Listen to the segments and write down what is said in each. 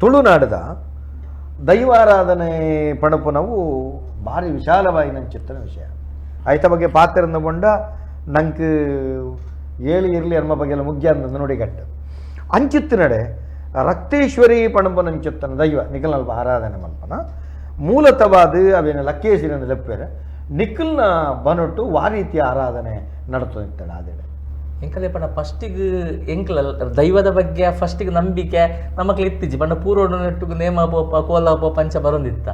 ತುಳುನಾಡದ ದೈವಾರಾಧನೆ ಪಣಪುನವು ಭಾರಿ ವಿಶಾಲವಾಗಿನ ಚಿತ್ರನ ವಿಷಯ. ಆಯ್ತ ಬಗ್ಗೆ ಪಾತ್ರನ ಬಂಡ ನಂಗೆ ಏಳಿ ಇರಲಿ ಅನ್ಮ ಬಗ್ಗೆ ಎಲ್ಲ ಮುಗ್ಯ ಅಂತ ನುಡಿಗಟ್ಟು ಅಂಚಿತ್ತಿನಡೆ ರಕ್ತೇಶ್ವರಿ ಪಣಪನ ಚಿತ್ತನ ದೈವ, ನಿಖಲ್ನಲ್ಪ ಆರಾಧನೆ ಮಲ್ಪನ. ಮೂಲತವಾದ ಅವೇನು ಲಕ್ಕೇಶಿನ ಲೆಪ್ಪೇರೆ ನಿಖಲ್ನ ಬನೊಟ್ಟು ವಾ ರೀತಿಯ ಆರಾಧನೆ ನಡತೊಂದಿತ್ತಾಳೆ ಅದೇಳೆ ಎಂಕಲೆ ಪಂಡ ಫಸ್ಟಿಗೆ ಎಂಕ್ಲ ದೈವದ ಬಗ್ಗೆ ಫಸ್ಟಿಗೆ ನಂಬಿಕೆ ನಮಕ್ಲ ಇತ್ತಿಜಿ ಪಂಡ ನೆಟ್ಟುಗು ನೇಮ ಪೋಪ ಕೋಲ ಪೋಪ ಪಂಚ ಬರೊಂದಿತ್ತ.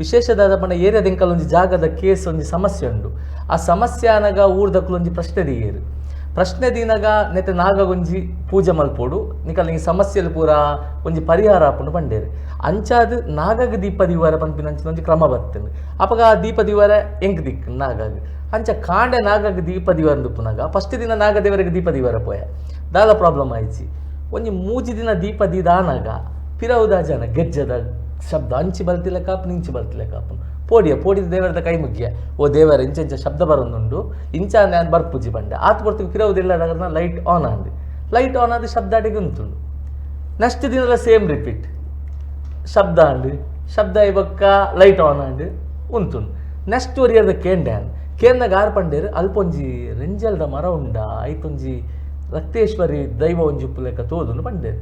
ವಿಶೇಷದಾದ ಪಂಡ ಏರಿಯಾದ ಎಂಕಲ್ ಒಂಜಿ ಜಾಗದ ಕೇಸ್ ಒಂಜಿ ಸಮಸ್ಯೆ ಉಂಡು. ಆ ಸಮಸ್ಯೆ ಅನಗ ಊರ್ದಕ್ಕಲು ಒಂಜಿ ಪ್ರಶ್ನೆ ದಿಗೇರು ಪ್ರಶ್ನೆ ದಿನಗ ನೆತ್ತೆ ನಾಗಗೊಂಜಿ ಪೂಜೆ ಮಲ್ಪೋಡು, ನಿಕಲ್ ನಿಂಗೆ ಸಮಸ್ಯೆಲು ಪೂರ ಒಂಜಿ ಪರಿಹಾರ ಆಪುಂಡು ಪಂಡೇರು. ಅಂಚಾದ್ ನಾಗಗ ದೀಪ ದಿವಾರ ಪಂಪಿನಂಚಿನ ಒಂಜಿ ಕ್ರಮ ಬರ್ತೇನೆ ಅಪಗ ಆ ದೀಪ ದಿವಾರ ಎಂಕ್ ದಿಕ್ ನಾಗಗ್. ಅಂಚ ಕಾಂಡೆ ನಾಗಕ್ಕೆ ದೀಪ ದಿವಾರ ಪುನಗ ಫಸ್ಟ್ ದಿನ ನಾಗದೇವರಿಗೆ ದೀಪ ದಿವಾರ ಪೋಯ. ದಾದ ಪ್ರಾಬ್ಲಮ್ ಆಯ್ಚಿ. ಒಂಜಿ ಮೂಜಿ ದಿನ ದೀಪ ದಿದಾನಾಗ ಪಿರವುದ ಜನ ಗೆಜ್ಜದ ಶಬ್ದ ಅಂಚಿ ಬರ್ತಿಲ್ಲ ಕಾಪು, ನಿಂಚಿ ಬರ್ತಿಲ್ಲ ಕಾಪು. ಪೋಡಿಯ, ಪೋಡಿದ ದೇವರದ ಕೈ ಮುಗ್ಗಿಯ ಓ ದೇವರ ಇಂಚ ಇಂಚ ಶಬ್ದ ಬರೊಂದುಂಡು. ಇಂಚ ನಾನು ಬರ್ಪುಜಿ ಬಂಡೆ ಆತ್ ಬರ್ತು ಪಿರವುದಿಲ್ಲ ಲೈಟ್ ಆನ್ ಆಂದು. ಲೈಟ್ ಆನ್ ಆದ ಶಬ್ದ ಅಡಿಗೆ ಉಂಟುಂಡು ನೆಕ್ಸ್ಟ್ ದಿನ ಸೇಮ್ ರಿಪೀಟ್ ಶಬ್ದ ಅಂಡು ಶಬ್ದ ಇವಕ್ಕ ಲೈಟ್ ಆನ್ ಅಂಡು ಉಂತುಂಡು. ನೆಕ್ಸ್ಟ್ ಒರಿಯರ್ದ ಕೇಂಡ್ಯಾನ್ ಕೇಂದಾಗ ಆರ್ ಪಂಡೇರು, ಅಲ್ಪೊಂಜಿ ರೆಂಜಲ್ದ ಮರ ಉಂಡ, ಐತೊಂಜಿ ರಕ್ತೇಶ್ವರಿ ದೈವ ಒಂಜಿ ಉಪ್ಪು ಲೆಕ್ಕ ತೋದುಂಡು ಪಂಡೇರು.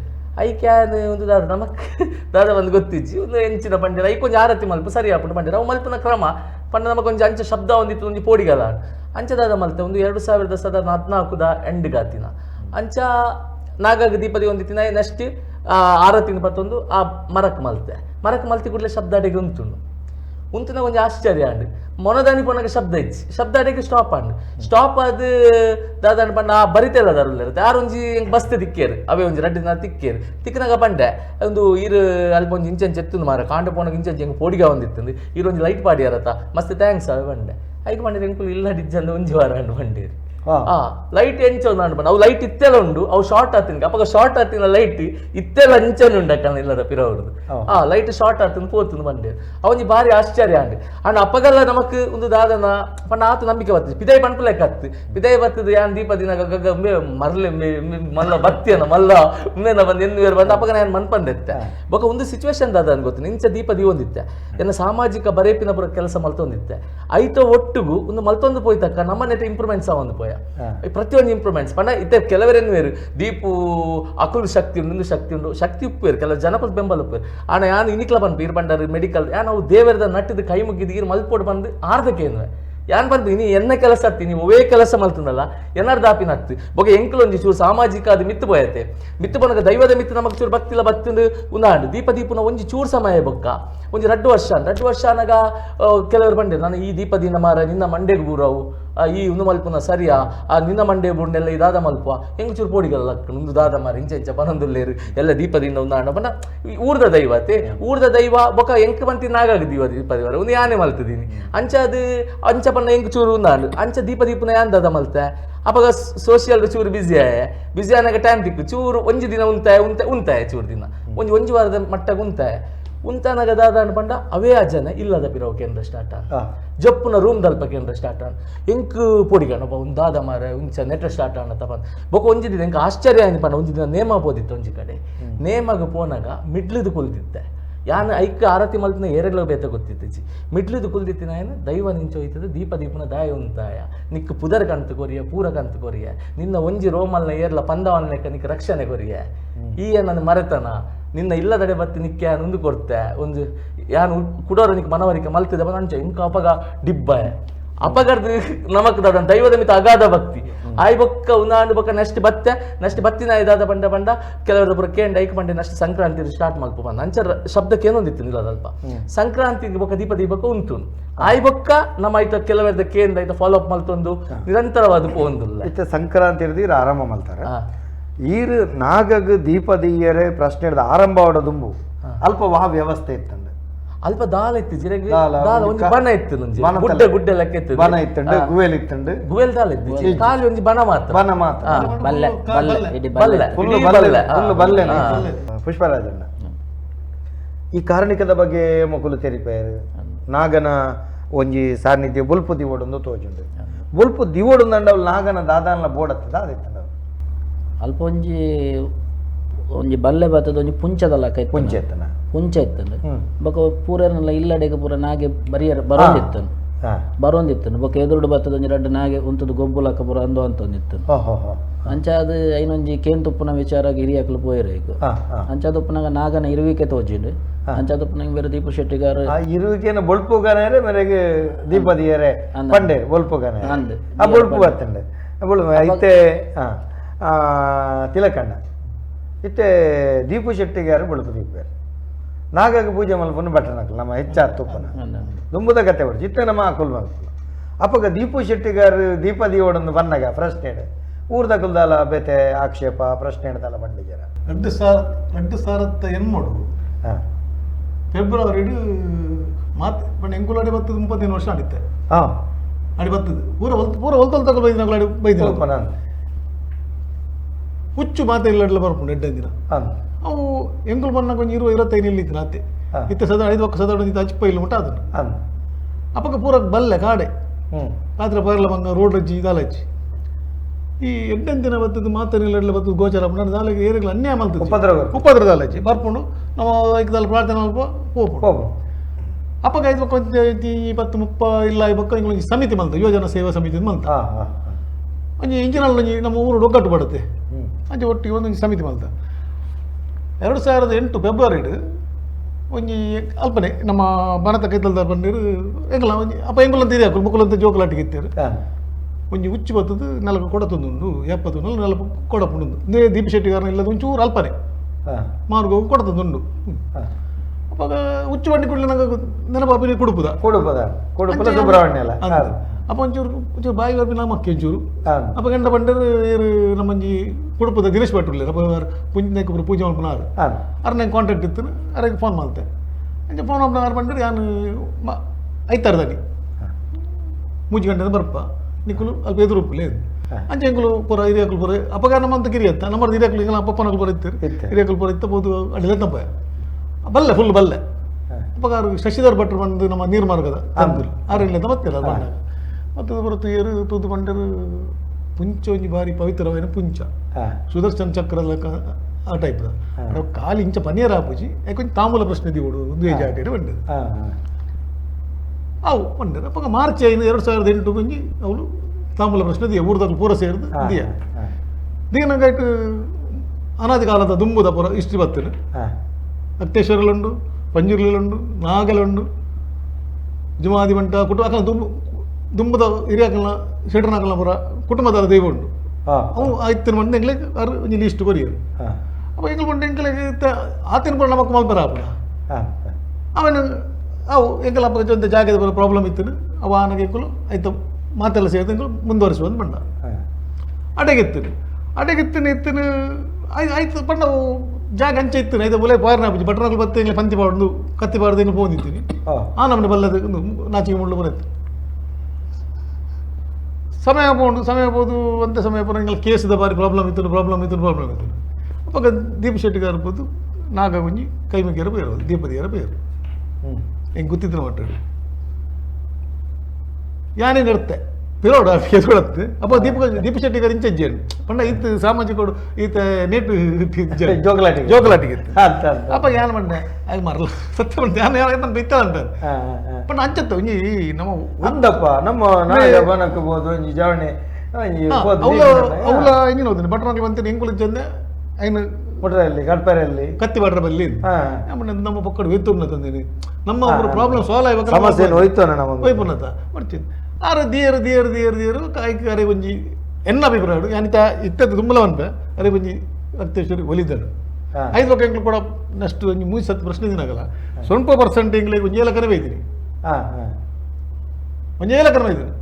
ಐಕ್ಯಾನ್ ಒಂದು ದಾದ ನಮಕ್ ದಾದ ಒಂದು ಗೊತ್ತಿಜ್ಜಿ, ಒಂದು ಎಂಚಿನ ಪಂಡೇರು, ಐಕೊಂಜಿ ಆರತಿ ಮಲ್ಪ ಸರಿ ಆಪುಂಡು ಪಂಡೇರು. ಅವು ಮಲ್ಪನ ಕ್ರಮ, ಪಂಡ ನಮಗೊಂಜಿ ಅಂಚ ಶಬ್ದ ಒಂದಿತ್ತು ಪೋಡಿಗಲ. ಪೋಡಿಗದ ಅಂಚದಾದ ಮಲ್ತೆ ಒಂದು ಎರಡು ಸಾವಿರದ ಸದ ಹದಿನಾಲ್ಕುದ ಎಂಡ್ಗಾತಿನ ಅಂಚ ನಾಗಾಗ ದೀಪದಿ ಒಂದಿತ್ತಿನ ನೆಕ್ಸ್ಟ್ ಆರತಿನ ಪತ್ತೊಂದು, ಆ ಮರಕ್ ಮಲ್ತೆ. ಮರಕ್ ಮಲ್ತಿ ಕೂಡಲೇ ಶಬ್ದ ಅಡೆಗೆ ಉಂಟುಂಡು ಉಂತುನ ಒಂಜಿ ಆಶ್ಚರ್ಯ ಅಂಡ್ ಮೊನದಾನಿ ಪೊನಗ ಶಬ್ದ ಇಚ್ಚಿ ಶಬ್ದ ಅಡೆಗೆ ಸ್ಟಾಪ್ ಆಂಡ್ ಸ್ಟಾಪ್ ಅದು ದಾದಾನ ಪಂಡ ಆ ಬರಿತೆಲ್ಲ ದರುಲ್ಲಿರುತ್ತೆ ಆರು ಒಂಜಿ ಹೆಂಗ್ ಬಸ್ತೆ ತಿಕ್ಕೇರು, ಅವೇ ಒಂಜಿ ನಾ ತಿಕ್ಕೇರು. ತಿಕ್ಕನಾಗ ಪಂಡೆ, ಒಂದು ಇರು, ಅಲ್ಪ ಒಂಜಿ ಇಂಚೆಂಚ್ ಮಾರ ಕಾಂಡ ಪೋನಗ ಇಂಚೆಂಚ್ ಹೆಂಗ್ ಪೋಡಿಗ ಒಂದಿತ್ತಂದು ಇರೊಂಜಿ ಲೈಟ್ ಪಾಡಿಯಾರತ್ತ ಮಸ್ತ್ ಥ್ಯಾಂಕ್ಸ್ ಅವೆ ಬಂಡೆ ಐಕ್ ಪಂಡೆ ಎಂಕುಲು ಇಲ್ಲ ಡಿಜ್ಜಂದು ಒಂಜಿ ವಾರ ಅಂಡ್ ಲೈಟ್ ಎಂಚೊಂದು ಅನ್ಪಂಡ ಅವು ಲೈಟ್ ಇತ್ತೆಲ್ಲ ಉಂಡು. ಅವು ಶಾರ್ಟ್ ಆತಿನ ಅಪ್ಪಗ ಶಾರ್ಟ್ ಆತಿನ ಲೈಟ್ ಇತ್ತೆಲ್ಲ ಅಂಚನೆ ಉಂಡಕ್ಕನ ಇಲ್ಲದ ಪಿರವರ್ದು ಆ ಲೈಟ್ ಶಾರ್ಟ್ ಆತಿನ ಪೋತಿನ ಪಂಡೆ ಅವನಿಗೆ ಭಾರಿ ಆಶ್ಚರ್ಯ ಅಂಡ್ ಅಣ್ಣ ಅಪ್ಪಗೆಲ್ಲ ನಮಕ್ ಒಂದು ದಾದನ ಪಂಡ ಆತು ನಂಬಿಕೆ ಬರ್ತದೆ. ಪಿದೈ ಪಂಪು ಲೆಕ್ಕ ಹತ್ತು ಪಿದೈ ಬರ್ತದೆ ಯಾನ್ ದೀಪ ದಿನ ಮರ್ಲೆ ಮಲ್ಲ ಬತ್ತಿಯನ ಮಲ್ಲ ಉಮ್ಮೆನ ಬಂದು ಎಂದು ಬೇರೆ ಬಂದು ಅಪ್ಪಗ ನಾನು ಮನ್ಪಂದೆತ್ತೆ? ಬೊಕ ಒಂದು ಸಿಚುವೇಶನ್ ದಾದ ಗೊತ್ತು. ನಿಂಚ ದೀಪ ದಿ ಒಂದಿತ್ತೆ ಎನ್ನ ಸಾಮಾಜಿಕ ಬರೇಪಿನ ಬರೋ ಕೆಲಸ ಮಲ್ತೊಂದಿತ್ತೆ. ಐತ ಒಟ್ಟಿಗೂ ಒಂದು ಮಲ್ತೊಂದು ಪೋಯ್ತಕ್ಕ. ನಮ್ಮ ನೆಟ್ ಇಂಪ್ರೂವ್ಮೆಂಟ್ಸ್ ಒಂದು ಪೋಯ ಈ ಪ್ರತಿಯೊಂದು ಇಂಪ್ರೂವ್ಮೆಂಟ್ಸ್ ಪಂಡ ಇತ್ತೆ ಕೆಲವರೇನು ವೇರು ದೀಪು ಅಕುಲ್ ಶಕ್ತಿ ಉಂಡು ಇಂದು ಶಕ್ತಿ ಉಂಡು ಶಕ್ತಿ ಉಪ್ಪೇರು ಕೆಲವು ಜನಪದ ಬೆಂಬಲ ಉಪ್ಪೇರು ಆನ ಯಾನು ಇನಿಕ್ಲ ಬಂದು ಇರ್ ಬಂಡಾರು ಮೆಡಿಕಲ್ ಯಾ ನಾವು ದೇವರದ ನಟ್ಟಿದ ಕೈ ಮುಗಿದು ಇರ್ ಮಲ್ಪೋಡು ಬಂದು ಆರ್ದಕ್ಕೇನು ಯಾನ್ ಬಂದು ಇನಿ ಎನ್ನ ಕೆಲಸ ಹತ್ತಿ ನೀವು ಒವೇ ಕೆಲಸ ಮಲ್ತುಂಡಲ್ಲ ಎನ್ನಾರು ದಾಪಿನ ಹತ್ತಿ ಬೊಗೆ ಎಂಕ್ಲು ಒಂಜಿ ಚೂರು ಸಾಮಾಜಿಕ ಅದು ಮಿತ್ತು ಪೋಯತೆ ಮಿತ್ತು ಬಂದಾಗ ದೈವದ ಮಿತ್ತು ನಮಗೆ ಚೂರು ಭಕ್ತಿಲ ಬತ್ತಿಂದು ಉಂದಾಂಡು ದೀಪ ದೀಪನ ಒಂಜಿ ಚೂರು ಸಮಯ ಬೊಕ್ಕ. ಒಂಜಿ ರಡ್ಡು ವರ್ಷ ರಡ್ಡು ವರ್ಷ ಅನಗ ಕೆಲವರು ಬಂಡೆ ನಾನು ಈ ದೀಪ ದಿನ ಮಾರ ನಿನ್ನ ಮಂಡೆಗೆ ಬೂರವು. ಈ ಉಂದು ಮಲ್ಪುನ ಸರಿಯಾ? ಆ, ನಿನ್ನ ಮಂಡೆ ಬುಂಡೆಲ್ಲ ಇದಾದ ಮಲ್ಪುವ? ಹೆಂಗೆ ಚೂರು ಪೋಡಿಗಲ್ಲ ಉಂದು ದಾದ ಮಾರಿ ಇಂಚ ಇಂಚ ಪನೊಂದುಲ್ಲೇರು ಎಲ್ಲ ದೀಪದಿಂದ ಒಂದು ಅಣ್ಣ ಊರ್ದ ದೈವತೆ ಊರ್ದ ದೈವ, ಬೊಕ ಎಂಕ್ ಬಂತಿ ನಾಗಾಗ ದೀವ ದೀಪ ದಿವರ ಒಂದು ಯಾನೆ ಮಲ್ತದೀನಿ. ಅಂಚ ಅದು, ಅಂಚ ಬಣ್ಣ ಎಂಕ್ ಚೂರು ಉಂದಾಂಡು ಅಂಚ ದೀಪ ದೀಪನ ಯಾನ್ ದಾದ ಮಲ್ತೆ? ಅಪಗ ಸೋಷಿಯಲ್ ಚೂರು ಬಿಸಿ ಆಯೆ. ಬಿಸಿ ಆನಾಗ ಟೈಮ್ ತಿಕ್ಕು, ಚೂರು ಒಂಜಿ ದಿನ ಉಂತಾಯ, ಉಂತ ಉಂತಾಯ ಚೂರು ದಿನ. ಒಂಜಿ ಒಂಜಿ ವಾರದ ಮಟ್ಟಗ ಉಂತಾಯ. ಉಂತಾನಾಗ ದಾದ ಪಂಡ ಅವೇ ಅಜ್ಜನ ಇಲ್ಲದ ಪಿರವು ಕೇಂದ್ರ ಸ್ಟಾರ್ಟ್ ಆ ಜಪ್ಪುನ ರೂಮ್ ದಲ್ಪ ಕೇಂದ್ರ ಸ್ಟಾರ್ಟ್ ಆನ್. ಎಂಕ್ ಪೊಡಿಗಣ ಒಬ್ಬ ಒಂದು ದಾದ ಮಾರ ಉಂಚ ನೆಟ್ಟ ಸ್ಟಾರ್ಟ್ ಆನ ತಪನ್ ಬೊಕ ಒಂಜಿ ದಿನ ಎಂಕ ಆಶ್ಚರ್ಯ ಆಯ್ತು ಪಂಡ ಒಂಜಿ ದಿನ ನೇಮ ಪೋದಿತ್ತು ಒಂಜಿ ಕಡೆ. ನೇಮಗ ಪೋನಾಗ ಮಿಡ್ಲಿದು ಕುಲ್ದಿತ್ತೆ. ಯಾನ ಐಕ್ ಆರತಿ ಮಲ್ತಿನ ಏರೆಲ್ಲ ಬೇತ ಗೊತ್ತಿತ್ತಿಜಿ ಮಿಡ್ಲಿದು ಕುಲ್ದಿತ್ತಿನ ಏನು ದೈವ ನಿಂಚೋಯ್ತದೆ ದೀಪ ದೀಪನ ದಾಯ ಉಂತಾಯ. ನಿಕ್ ಪುದರ್ ಕಂತು ಕೊರಿಯ ಪೂರ ಕಂತು ಕೊರಿಯ. ನಿನ್ನ ಒಂಜಿ ರೋಮಲ್ನ ಏರ್ಲ ಪಂದವನ್ನ ಲೆಕ್ಕ ನಿಕ್ ರಕ್ಷಣೆ ಕೊರಿಯ. ಈ ನನ್ನ ಮರೆತನ? ನಿನ್ನ ಇಲ್ಲದಡೆ ಬತ್ತಿ ನಿಕ್ಕೆ ಉಂದು ಕೊಡ್ತೆ? ಒಂದು ಯಾರು ಕುಡೋರು ನಿಕ್ ಮನವರಿಕೆ ಮಲ್ತಿದ ಅಂಚ ಇಂಕ ಅಪಗ ಡಿಬ್ಬ. ಅಪಗರ್ದ ನಮಕ್ ದಡ ದೈವದ ಮಿತ ಅಗಾಧ ಭಕ್ತಿ. ಆಯ್ ಬೊಕ್ಕ ಉನಾಂಡು ಬೊಕ್ಕ ನೆಸ್ಟ್ ಬತ್ತೆ ನೆಸ್ಟ್ ಬತ್ತಿನ ಇದಾದ ಬಂಡ ಬಂಡ ಕೆಲವರು ಪುರ ಕೇಂಡ ಐಕ್ ಬಂಡೆ ನಷ್ಟ ಸಂಕ್ರಾಂತಿ ಸ್ಟಾರ್ಟ್ ಮಾಡ್ಬೋ ಬಂದ ಅಂಚ ರ- ಶಬ್ದಕ್ಕೆ ಏನೊಂದಿತ್ತು ನಿಲ್ಲ ಅಲ್ಪ. ಸಂಕ್ರಾಂತಿ ಬೊಕ್ಕ ದೀಪ ದೀಪಕ ಉಂಟು. ಆಯ್ ಬೊಕ್ಕ ನಮ್ಮ ಐತ ಕೆಲವರದ ಕೇಂದ್ರ ಐತ ಫಾಲೋ ಅಪ್ ಮಲ್ತೊಂದು ನಿರಂತರವಾದ ಪೋಂದುಲ್ಲ ಸಂಕ್ರಾಂತಿ ಆರಾಮ ಮಾಡ್ತಾರೆ ಆ, ಈರು ನಾಗಗ್ ದೀಪ ದೀಯರೆ ಪ್ರಶ್ನೆ ಹಿಡ್ದು ಆರಂಭ ಆಡೋದುಂಬು ಅಲ್ಪ ವಾ ವ್ಯವಸ್ಥೆ ಇತ್ತಂಡು ಅಲ್ಪ ದಾಲ ಇತ್ತು ಜಿರಗಿ? ದಾಲ, ಒಂಜಿ ಬಣ ಇತ್ತು ನಂಜಿ ಗುಡ್ಡ ಗುಡ್ಡೆ. ಲೆಕ್ಕ ಇತ್ತು ಬನ ಇತ್ತಂಡು ಗುವೆಲ್ ಇತ್ತಂಡು ಗುವೆಲ್ ದಾಲ ಇತ್ತು. ಖಾಲಿ ಒಂಜಿ ಬಣ ಮಾತ್ರ. ಬನ ಮಾತ್ರ. ಬಲ್ಲೆ ಬಲ್ಲೆ ಇಡೀ ಬಲ್ಲೆ ಫುಲ್ ಬಲ್ಲೆ ಫುಲ್ ಬಲ್ಲೆ ಪುಷ್ಪರಾಜಣ್ಣ. ಈ ಕಾರಣಿಕದ ಬಗ್ಗೆ ಮೊಕುಲು ತೆರಿಪೇರು ನಾಗನ ಒಂಜಿ ಸಾನ್ನಿಧ್ಯ ಬುಲ್ಪು ದಿವೋಡೊಂದು ತೋಜುಂಡು. ಬುಲ್ಪು ದಿವೋಡು ನಂಡವ್ ನಾಗನ ದಾದಾನ್ಲ ಬೋಡತ್ತದ ಅದಿತ್ತಂಡ ಅಲ್ಪ ಒಂಜಿ ಒಂಜಿ ಬಲ್ಲೆ ಬತ್ತದ ಒಂಜಿ ಇತ್ತು ಪುಂಚೆತ್ತನ. ಪುಂಚ ಇತ್ತನು ಬಕ ಬೊಕ ಪೂರನೆಲ್ಲ ಇಲ್ಲಡೆಗೆ ಪೂರ ನಾಗೆ ಬರಿಯರ್ ಬರೋಂದಿತ್ತನು? ಬರೋಂದಿತ್ತನು. ಬೊಕ ಎದುರುಡು ಬತ್ತದ ಒಂಜಿ ರಡ್ಡು ನಾಗೆ ಉಂತದ ಗೊಬ್ಬು ಲಕ್ಕ ಪೂರ ಅಂದು ಅಂತ ಒಂದಿತ್ತನು ಅಂಚ ಅದು ಐನೊಂಜಿ ಕೇಂತುಪ್ಪುನ ವಿಚಾರ ಹಿರಿಯಕಲು ಪೋಯಿರ ಈಗ. ಅಂಚದಪ್ಪನಾಗ ನಾಗನ ಇರುವಿಕೆ ತೋಜಿಂಡು ಅಂಚದಪ್ಪನಾಗ ಬೇರೆ ದೀಪ ಶೆಟ್ಟಿಗಾರ ಆ ಇರುವಿಕೆನ ಬೊಳ್ಪುಗಾನೇರೆ ಮೇರೆಗೆ ದೀಪದಿಯರೆ ಪಂಡೆ ಬೊಳ್ಪುಗಾನೆ ಅಂದ್. ಆ ಬೊಳ್ಪು ಬರ್ತಂಡೆ. ಬೊಳ್ಪು ಐತೆ ತಿಲಕಣ್ಣ. ಇತ್ತೆ ದೀಪು ಶೆಟ್ಟಿಗಾರು ಬೆಳಕು ದೀಪಗಾರು ನಾಗಾಗ ಪೂಜೆ ಮಲ್ಪನ್ನು ಬಟ್ಟನಾಕಲ್ಲ ನಮ್ಮ ಹೆಚ್ಚಾರ ತುಪ್ಪನ. ದುಂಬುದ ಕತೆ ಬರ್ತದೆ ಇತ್ತೆ ನಮ್ಮ ಕುಲ್ ಮಲ್ಪಲ್ಲ ಅಪ್ಪಗ ದೀಪು ಶೆಟ್ಟಿಗಾರ ದೀಪ ದೀವಡನ್ನು ಬನ್ನಾಗ ಪ್ರಶ್ನೆ ಊರ್ದ ಕುಲ್ದಾಲ ಬೇತೆ ಆಕ್ಷೇಪ ಪ್ರಶ್ನೆ ಹಿಡ್ದಲ್ಲ ಬಂಡಿಜರ ಎಂಟು ಸಾವಿರ ಎಂಟು ಸಾರತ್ತ ಏನು ಮಾಡು ಫೆಬ್ರವರಿ ಮಾತು ಬಣ್ಣ ಅಡಿ ಬತ್ತದ ಮುಪ್ಪತ್ತೈದು ವರ್ಷ ಆಡಿತ್ತೆ ಹಾಂ. ಅಡಿ ಬತ್ತದ ಪೂರ ಹೊಲ್ತು ಪೂರ ಹೊಲ್ತು ಹೊಲ್ತಕ್ಕ ಬೈದಿನ. ಬೈದಿನ ಹುಚ್ಚು ಮಾತೆ ಇಲ್ಲ ಬರ್ಪುಂಡು ಎಡ್ಡೆ ದಿನ. ಹಾಂ. ಅವು ಎಂಕುಲ್ ಬಣ್ಣ ಕೊಂಚ ಇರುವ ಇರತ್ತೈದು ಇಲ್ಲಿತ್ತು ರಾತ್ರಿ. ಇತ್ತ ಸದ ಐದು ಒಕ್ಕ ಸದ ಇತ್ತು ಅಚ್ಚಿಪ್ಪ ಪೈಲು ಮುಟ್ಟ ಅದನ್ನು ಅಪ್ಪಕ್ಕ ಪೂರ ಬಲ್ಲೆ ಕಾಡೆ. ರಾತ್ರಿ ಪೈರ್ಲ ಬಂಗ ರೋಡ್ ಹಚ್ಚಿ ಇದಾಲಚ್ಚಿ ಈ ದಿನ ಬತ್ತದು ಮಾತನಿಲ್ಲ ಬತ್ತದು ಗೋಚರ ನಡೆದ ದಾಲಿಗೆ ಏರಿಗಳು ಅನ್ಯಾಯ ಮಲ್ತದ್ದು ಉಪದ್ರವ. ಉಪದ್ರ ದಾಲಚ್ಚಿ ಬರ್ಪುಂಡು ನಮ್ಮ ಐಕದಲ್ಲಿ ಪ್ರಾರ್ಥನೆ ಮಾಡ್ಕೊ ಹೋಗ್ಪುಂಡು ಹೋಗು ಅಪ್ಪಗ ಐದು ಪಕ್ಕ ಇಪ್ಪತ್ತು ಮುಪ್ಪ ಇಲ್ಲ ಐದು ಪಕ್ಕ ಇಂಗ್ಲೀಷ್ ಸಮಿತಿ ಮಲ್ತ ಯೋಜನಾ ಸೇವಾ ಸಮಿತಿ ಮಲ್ತ ಒಂಜಿ ಇಂಜಿನಲ್ ಒಂಜಿ ನಮ್ಮ ಊರು ಒಗ್ಗಟ್ಟು ಪಡುತ್ತೆ. ಅಂಚೆ ಒಟ್ಟಿಗೆ ಒಂದು ಸಮಿತಿ ಮಲ್ತ. ಎರಡು ಸಾವಿರದ ಎಂಟು ಫೆಬ್ರವರಿಡ್ ಒಂಜಿ ಅಲ್ಪನೆ ನಮ್ಮ ಭಾರತ ಕೈತಲ್ದಾರ್ ಬಂದಿರು ಎಂಗಲ ಒಂಜಿ ಅಪ್ಪ ಎಂಗುಲಂತ ಇದೆ ಹಾಕಲು ಮುಕ್ಕುಲಂತ ಜೋಕಲಾಟಿಗೆ ಇತ್ತೇರು ಒಂಜಿ ಉಚ್ಚು ಬತ್ತದು ನಲಕು ಕೊಡತೊಂದುಂಡು ಎಪ್ಪತ್ತು ನಲ್ ನಲಕು ಕೊಡ ಪುಂಡು ನೇ ದೀಪ ಶೆಟ್ಟಿಗಾರನ ಇಲ್ಲದ ಒಂಚೂರು ಅಲ್ಪನೆ. ಮಾರ್ಗ ಕೊಡತೊಂದುಂಡು ಅಪ್ಪ ಉಚ್ಚು ಬಂಡಿ ಕೂಡಲೇ ನಂಗೆ ನೆನಪಾಪಿನಿ ಕೊಡುಪುದ. ಕೊಡುಪದ. ಕೊಡುಪದ ಸುಬ್ರಹ್ಮಣ್ಯ ಅಲ್ಲ. ಒಂಚೂರು ಬಾಯಿ ಬರ್ಬಿ ನಾ ಮಕ್ಕಿ ಒಂಚೂರು ಹಾಂ ಅಪ್ಪ ಗಂಡ ಬಂಡರು ಏರು ನಮ್ಮಂಜಿ ಕುಡುಪದ ದಿನೇಶ್ ಭಟ್ರುಲ್ಲ ಅಪ್ಪ ಪುಂಜ ಪೂಜೆ ಮಲ್ಪನಾರು ಹಾಂ ಅರ್ ನಂಗೆ ಕಾಂಟ್ಯಾಕ್ಟ್ ಇತ್ತು ಅರೆಗೆ ಫೋನ್ ಮಾಡ್ತೆ ಅಂಚೆ ಫೋನ್ ಮಾಡ್ನ ಯಾರು ಬಂದ್ರೆ ಯಾನು ಮ ಐತಾರದಾನಿ ಮೂಜಿ ಗಂಟೆ ಬರ್ಪ ನಿಕ್ಕಲು ಅಲ್ಪ ಎದುರು లేదు ಅಂಚೆ ಎಂಕುಲು ಪೂರ ಹಿರಿಯಕುಲು ಪೂರ ಅಪ್ಪಗ ನಮ್ಮಂತ ಕಿರಿಯತ್ತ ನಮ್ಮ ಹಿರಿಯಕುಲು ಈಗ ಅಪ್ಪನಕಲು ಪೂರ ಇತ್ತು ಇತ್ತು. ಹಿರಿಯಕುಲು ಇತ್ತು ಬೋದು ಅಡಿಲ್ಲ ತಪ್ಪ ಬಲ್ಲೆ ಫುಲ್ ಬಲ್ಲೆ ಅಪ್ಪಗಾರು ಶಶಿಧರ್ ಭಟ್ರು ಬಂದು ನಮ್ಮ ನೀರು ಮಾರ್ಗದ ತಂದಿರು ಆರಿಲ್ಲ ಮತ್ತಿಲ್ಲ ಅದು ಬಂದಾಗ ಮತ್ತೆ ಬರುತ್ತು ಏರು ತೂತು ಬಂಡರು ಪುಂಚ ಒಂಜಿ ಬಾರಿ ಪವಿತ್ರವಾದ ಪುಂಚ ಹಾಂ ಸುದರ್ಶನ್ ಚಕ್ರದ ಕ- ಆ ಟೈಪ್ ಕಾಲು ಇಂಚ ಪನೀರ್ ಆಪುಜಿ ಯಾಕೊಂಚ ತಾಂಬೂಲ ಪ್ರಶ್ನೆ ದಿವಡು ಒಂದು ಏಜ್ ಆಟೇಡು ಬಂಡದು ಹಾಂ ಹಾಂ ಅವು ಬಂಡರು ಅಪ್ಪ ಮಾರ್ಚ್ ಐದು ಎರಡು ಸಾವಿರದ ಎಂಟು ಕೊಂಜಿ ಅವಳು ತಾಂಬೂಲ ಪ್ರಶ್ನೆ ದಿಯ ಊರ್ದಾಗ ಪೂರ ಸೇರಿದು ದಿಯ ಹಾಂ ದಿನಗಾಯ್ತು ಅನಾದಿ ಕಾಲದ ದುಂಬುದ ಪುರ ಇಷ್ಟಿ ಬತ್ತನು ಹಾಂ ಅಕ್ತೇಶ್ವರಲುಂಡು ಪಂಜುರ್ಲಿಲುಂಡು ನಾಗಲುಂಡು ಜುಮಾದಿ ಬಂಟ ಕುಟುಂಬ ಅಕಲ ದುಂಬು ದುಂಬದ ಹಿರಿಯಕಲ್ನ ಶೆಟ್ರನಕಲ್ನ ಪುರ ಕುಟುಂಬದ ದೈವ ಉಂಡು ಅವು ಆಯ್ತಿನ ಮಂಡೆ ಎಂಗ್ಲೆಗ್ ಅರು ಒಂಜಿ ಲಿಸ್ಟ್ ಕೊರಿಯರು. ಅಪ್ಪ ಎಂಗ್ಲ ಮಂಡೆ ಎಂಗ್ಲೆಗ್ ಆತಿನ ಪುರ ನಮಕ್ ಮಲ್ಪರ ಆಪುರ ಅವನು ಅವು ಎಂಕಲ ಅಪ್ಪ ಜೊತೆ ಜಾಗದ ಬರೋ ಪ್ರಾಬ್ಲಮ್ ಇತ್ತು ಅವ ಆನಗೆ ಐತ ಆಯ್ತು ಮಾತೆಲ್ಲ ಸೇರಿದ ಎಂಕಲು ಮುಂದುವರಿಸುವಂತ ಬಂದ ಹಾಂ. ಅಡೆಗೆತ್ತನು ಅಡೆಗೆತ್ತನು ಎತ್ತನು ಆಯ್ತು ಪಂಡ ಜಾಗ ಅಂಚೆ ಇತ್ತು ಐದು ಬುಲೆ ಪಾರ್ನ ಆಪುಜಿ ಬಟ್ರಗಳು ಬತ್ತೆ ಎಂಗ್ಲೆ ಪಂತಿ ಪಾಡ್ದು ಕತ್ತಿ ಪಾಡ್ದು ಎಂಗ್ಲು ಪೋಂದಿತ್ತೀನಿ ಆ ನಮ್ಮನೆ ಬಲ್ಲದ ನಾಚಿಗೆ ನಾಚಿಕೆ ಮುಳ್ಳು ಬರುತ್ತೆ. ಸಮಯ ಪೋಂಡು ಸಮಯ ಪೋದು ಅಂತ ಸಮಯ ಪೋದು ಎಂಗೆಲ್ಲ ಬಾರಿ ಪ್ರಾಬ್ಲಮ್ ಇತ್ತು ಪ್ರಾಬ್ಲಮ್ ಇತ್ತು ಪ್ರಾಬ್ಲಮ್ ಇತ್ತು. ಅವಾಗ ದೀಪ ಶೆಟ್ಟಿಗಾರ ಬಂದು ನಾಗಗುಂಜಿ ಕೈಮಗಿಯರ ಬೇರು ದೀಪದಿಯರ ಬೇರೆ ಹ್ಞೂ ಹೆಂಗೆ ಗೊತ್ತಿದ್ರು ಮಾತಾಡಿ ಯಾನೇ ನೃತ್ಯ. ಪಿರೋಡ ಎದುಳತ್ತೆ ಅಪ್ಪ ದೀಪಕ ದೀಪ ಶೆಟ್ಟಿ గారు ಇಂಚಜ್ಜೇನು ಪಂಡ ಇತ್ತು ಸಾಮಾಜಿಕ ಈತ ನೇಟು ಜೋಕಲಾಟಿಗೆ. ಜೋಗಲಾಟಿಗೆ. ಇತ್ತು ಅಪ್ಪ ಯಾನ್ ಮಂಡೆ ಆಗ ಮರಲ್ಲ ಸತ್ಯ ಮಂಡೆ ಯಾನ್ ಯಾರು ಬಿತ್ತ ಅಂತ. ಪಂಡ ಅಂಚತ್ತ ಒಂಜಿ ನಮ್ಮ ಒಂದಪ್ಪ ನಮ್ಮ ನಾಳೆ ಬನಕಬಹುದು ಒಂಜಿ ಜಾವಣೆ ಅವಳ ಅವಳ ಎಂಜಿನ ಹೋದ್ರೆ ಬಟ್ರಲ್ಲಿ ಬಂತೀನಿ ಹೆಂಗ್ ಕುಳಿತಂದೆ ಏನು ಮುಟ್ರಲ್ಲಿ ಕಡ್ಪೆರಲ್ಲಿ ಕತ್ತಿ ಬಡ್ರ ಬಲ್ಲಿ ನಮ್ಮ ಪಕ್ಕದ ವೇತುರ್ನ ತಂದೀನಿ. ನಮ್ಮ ಒಬ್ಬರು ಪ್ರಾಬ್ಲಮ್ ಸಾಲ್ವ್ ಆಗ್ಬೇಕು ಸಮಸ್ಯೆ ಹೋಯ್ತು ನಮ್ಮ ವೈಪುನತ ಮಾಡ್ತೀನಿ ಆರ ದೇರ್ ದೇರ್ ದೇರ್ ದಿಯರು ಕಾಯ್ಕ ಅರೆ ಒಂಜಿ ಎನ್ನ ಅಭಿಪ್ರಾಯ ಯಾನಿತ ಇತ್ತ ತುಂಬಲವಂತ ಅರೆ ಒಂಜಿ ರಕ್ತೇಶ್ವರಿ ಒಲಿದನು ಹಾಂ. ಐದು ಲಕ್ಷ ಎಂಗ್ಲು ಕೂಡ ನೆಕ್ಸ್ಟ್ ಒಂಜಿ ಮೂವಿ ಸತ್ತು ಪ್ರಶ್ನೆ ದಿನಾಗಲ್ಲ ಸ್ವಲ್ಪ ಪರ್ಸೆಂಟ್ ಎಂಗ್ಲಿಗೆ ಒಂಜಿ ಏಲಕನೇ ಬೈತೀನಿ ಒಂಜಿ ಏಲಕನ ಬೈತೀನಿ